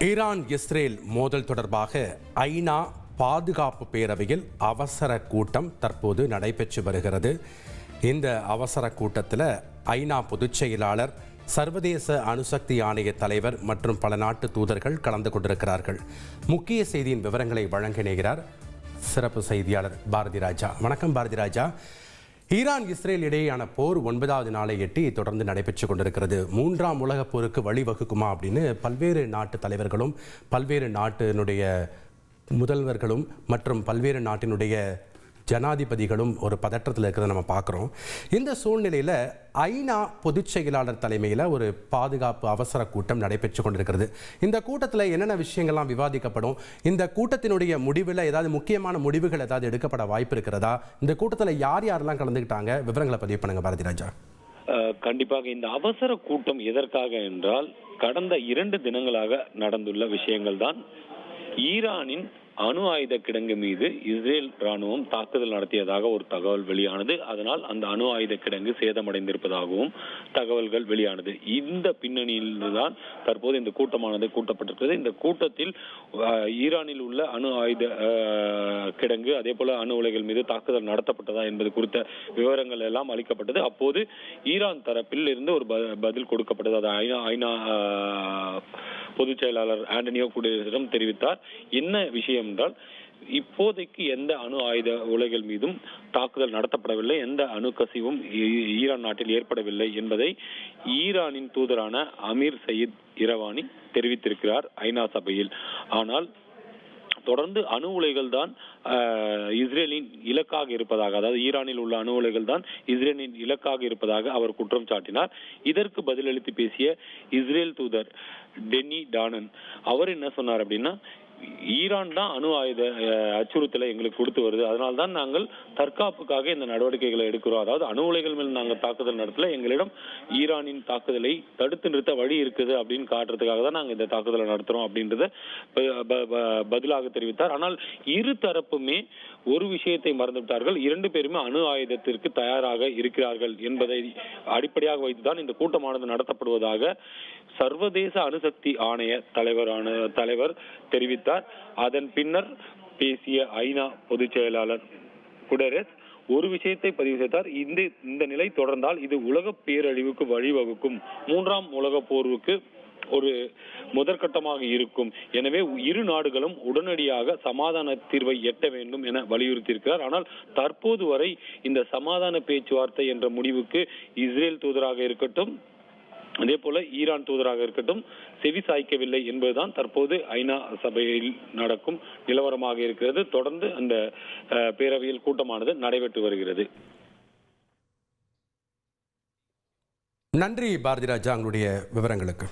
Iran Israel மோதல் தொடர்பாக ஐநா பாதுகாப்பு பேரவையில் அவசர கூட்டம் தற்போது நடைபெற்று வருகிறது. இந்த அவசர கூட்டத்தில் ஐநா பொதுச் செயலாளர் சர்வதேச அணுசக்தி ஆணைய தலைவர் மற்றும் பல நாட்டு தூதர்கள் கலந்து கொண்டிருக்கிறார்கள். முக்கிய செய்தியின் விவரங்களை வழங்கினார் சிறப்பு செய்தியாளர் பாரதி ராஜா. வணக்கம் பாரதி ராஜா. ஈரான் இஸ்ரேல் இடையேயான போர் ஒன்பதாவது நாளை எட்டி தொடர்ந்து நடைபெற்று கொண்டிருக்கிறது. மூன்றாம் உலகப் போருக்கு வழிவகுக்குமா அப்படின்னு பல்வேறு நாட்டு தலைவர்களும் பல்வேறு நாட்டினுடைய முதல்வர்களும் மற்றும் பல்வேறு நாட்டினுடைய ஜனாதிபதிகளும் ஒரு பதற்றத்தில் இருக்கிறத நம்ம பார்க்குறோம் இந்த சூழ்நிலையில் ஐநா பொதுச் செயலாளர் தலைமையில் ஒரு பாதுகாப்பு அவசர கூட்டம் நடைபெற்று கொண்டிருக்கிறது. இந்த கூட்டத்தில் என்னென்ன விஷயங்கள்லாம் விவாதிக்கப்படும்? இந்த கூட்டத்தினுடைய முடிவில் ஏதாவது முக்கியமான முடிவுகள் ஏதாவது எடுக்கப்பட வாய்ப்பு இருக்கிறதா? இந்த கூட்டத்தில் யார் யாரெல்லாம் கலந்துக்கிட்டாங்க விவரங்களை பதிவு பண்ணுங்க பாரதி ராஜா. கண்டிப்பாக இந்த அவசர கூட்டம் எதற்காக என்றால் கடந்த இரண்டு தினங்களாக நடந்துள்ள விஷயங்கள் தான் ஈரானின் அணு ஆயுத கிடங்கு மீது இஸ்ரேல் ராணுவம் தாக்குதல் நடத்தியதாக ஒரு தகவல் வெளியானது. அதனால் அந்த அணு ஆயுத கிடங்கு சேதமடைந்திருப்பதாகவும் தகவல்கள் வெளியானது. இந்த பின்னணியில்தான் தற்போது இந்த கூட்டமானது கூட்டப்பட்டிருக்கிறது. இந்த கூட்டத்தில் ஈரானில் உள்ள அணு ஆயுத கிடங்கு அதே போல அணு உலைகள் மீது தாக்குதல் நடத்தப்பட்டதா என்பது குறித்த விவரங்கள் எல்லாம் அளிக்கப்பட்டது. அப்போது ஈரான் தரப்பில் இருந்து ஒரு ப- பதில் கொடுக்கப்பட்டது. அது ஐநா ஐநா பொதுச் செயலாளர் ஆண்டனியோ குடியரசிடம் தெரிவித்தார். என்ன விஷயம் என்றால் இப்போதைக்கு எந்த அணு ஆயுத உலைகள் மீதும் தாக்குதல் நடத்தப்படவில்லை. எந்த அணு கசிவும் ஈரான் நாட்டில் ஏற்படவில்லை என்பதை ஈரானின் தூதரான அமீர் சயீத் இரவானி தெரிவித்திருக்கிறார் ஐநா சபையில். ஆனால் தொடர்ந்து அணு உலைகள் தான் ஆஹ், இஸ்ரேலின் இலக்காக இருப்பதாக அதாவது ஈரானில் உள்ள அணு உலைகள் தான் இஸ்ரேலின் இலக்காக இருப்பதாக அவர் குற்றம் சாட்டினார். இதற்கு பதிலளித்து பேசிய இஸ்ரேல் தூதர் டென்னி டானன் அவர் என்ன சொன்னார் அப்படின்னா ஈரான் தான் அணு ஆயுத அச்சுறுத்தலை எங்களுக்கு கொடுத்து வருது. அதனால தான் நாங்கள் தற்காப்புக்காக இந்த நடவடிக்கைகளை எடுக்கிறோம். அதாவது அணு உலைகள் மேல் நாங்கள் தாக்குதல் நடத்தல எங்களிடம் ஈரானின் தாக்குதலை தடுத்து நிறுத்த வழி இருக்குது அப்படின்னு காட்டுறதுக்காக தான் நாங்கள் இந்த தாக்குதலை நடத்துறோம் அப்படின்றத ப- பதிலாக தெரிவித்தார். ஆனால் இரு தரப்புமே ஒரு விஷயத்தை மறந்துவிட்டார்கள். இரண்டு பேருமே அணு ஆயுதத்திற்கு தயாராக இருக்கிறார்கள் என்பதை அடிப்படையாக வைத்துதான் இந்த கூட்டமானது நடத்தப்படுவதாக சர்வதேச அணுசக்தி ஆணைய தலைவரான தலைவர் தெரிவித்தார். தெரிவித்தார் அதன் பின்னர் பேசிய ஐநா பொதுச் செயலாளர் குடரஸ் ஒரு விஷயத்தை பதிவு செய்தார். இந்த இந்த நிலை தொடர்ந்தால் இது உலக பேரழிவுக்கு வழிவகுக்கும். மூன்றாம் உலக போர்வுக்கு ஒரு முதற்கட்டமாக இருக்கும். எனவே இரு நாடுகளும் உடனடியாக சமாதான தீர்வை எட்ட வேண்டும் என வலியுறுத்தியிருக்கிறார். ஆனால் தற்போது வரை இந்த சமாதான பேச்சுவார்த்தை என்ற முடிவுக்கு இஸ்ரேல் தூதராக இருக்கட்டும் அதே போல ஈரான் தூதராக இருக்கட்டும் செவி சாய்க்கவில்லை என்பதுதான் தற்போது ஐநா சபையில் நடக்கும் நிலவரமாக இருக்கிறது. தொடர்ந்து அந்த பேரவையில் கூட்டமானது நடைபெற்று வருகிறது. நன்றி பாரதி ராஜா உங்களுடைய விவரங்களுக்கு.